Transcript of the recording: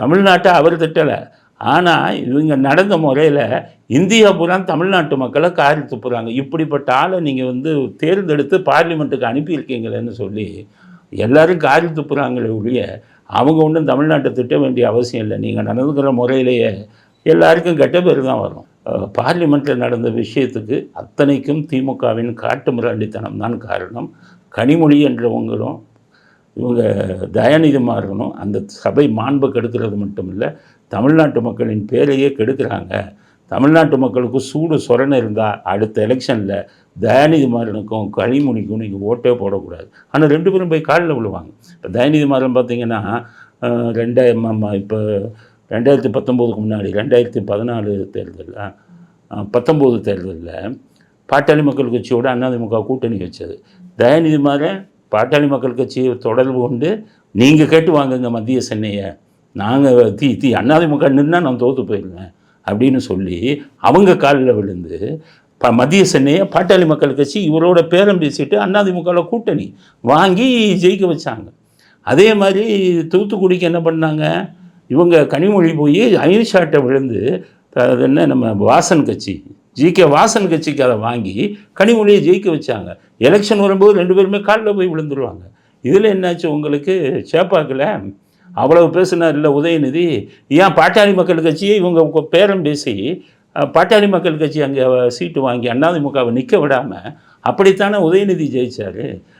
தமிழ்நாட்டை அவர் திட்டலை. ஆனால் இவங்க நடந்த முறையில் இந்தியா பூரா தமிழ்நாட்டு மக்களை காரி துப்புறாங்க. இப்படிப்பட்ட ஆளை நீங்கள் வந்து தேர்ந்தெடுத்து பார்லிமெண்ட்டுக்கு அனுப்பியிருக்கீங்களேன்னு சொல்லி எல்லாரும் காரி துப்புறாங்களே ஒழிய அவங்க ஒன்றும் தமிழ்நாட்டை திட்ட வேண்டிய அவசியம் இல்லை. நீங்கள் நடந்துக்கிற முறையிலேயே எல்லாருக்கும் கெட்ட பேர் தான் வரும். பார்லிமெண்ட்டில் நடந்த விஷயத்துக்கு அத்தனைக்கும் திமுகவின் காட்டு மிராண்டித்தனம் தான் காரணம். கனிமொழி என்றவங்களும் இவங்க தயாநிதிமாறனும் அந்த சபை மாண்பு கெடுக்கிறது மட்டும் இல்லை தமிழ்நாட்டு மக்களின் பேரையே கெடுக்கிறாங்க. தமிழ்நாட்டு மக்களுக்கு சூடு சொரணை இருந்தால் அடுத்த எலெக்ஷனில் தயாநிதிமாறனுக்கும் கனிமொழிக்கும் நீங்கள் ஓட்டே போடக்கூடாது. ஆனால் ரெண்டு பேரும் போய் காலில் விழுவாங்க. இப்போ தயாநிதிமாறன் பார்த்தீங்கன்னா ரெண்டாயிரம் இப்போ ரெண்டாயிரத்தி பத்தொம்போதுக்கு முன்னாடி ரெண்டாயிரத்தி பதினாலு தேர்தலில் பத்தொம்போது தேர்தலில் பாட்டாளி மக்கள் கட்சியோட அதிமுக கூட்டணி வச்சது. தயாநிதி மாறன் பாட்டாளி மக்கள் கட்சியை தொடர்பு கொண்டு நீங்கள் கேட்டு வாங்குங்க மத்திய சென்னையை. நாங்கள் தீ தீ அண்ணாதிமுக நின்னா நான் தோற்று போயிடுவேன் அப்படின்னு சொல்லி அவங்க காலில் விழுந்து ப மத்திய சென்னையை பாட்டாளி மக்கள் கட்சி இவரோட பேரம் பேசிட்டு அண்ணாதிமுகவில் கூட்டணி வாங்கி ஜெயிக்க வச்சாங்க. அதே மாதிரி தூத்துக்குடிக்கு என்ன பண்ணாங்க? இவங்க கனிமொழி போய் அயன்ஷாட்டை விழுந்து அது என்ன நம்ம வாசன் கட்சி ஜிகே வாசன் கட்சிக்கு அதை வாங்கி கனிமொழியை ஜெயிக்க வச்சாங்க. எலெக்ஷன் வரும்போது ரெண்டு பேருமே காலில் போய் விழுந்துருவாங்க. இதில் என்னாச்சு உங்களுக்கு? சேப்பாக்கில் அவ்வளவு பேசினார் இல்லை உதயநிதி. ஏன் பாட்டாளி மக்கள் கட்சியை இவங்க பேரம் பேசி பாட்டாளி மக்கள் கட்சி அங்கே சீட்டு வாங்கி அண்ணாதிமுகவை நிற்க விடாமல் அப்படித்தானே உதயநிதி ஜெயிச்சாரு?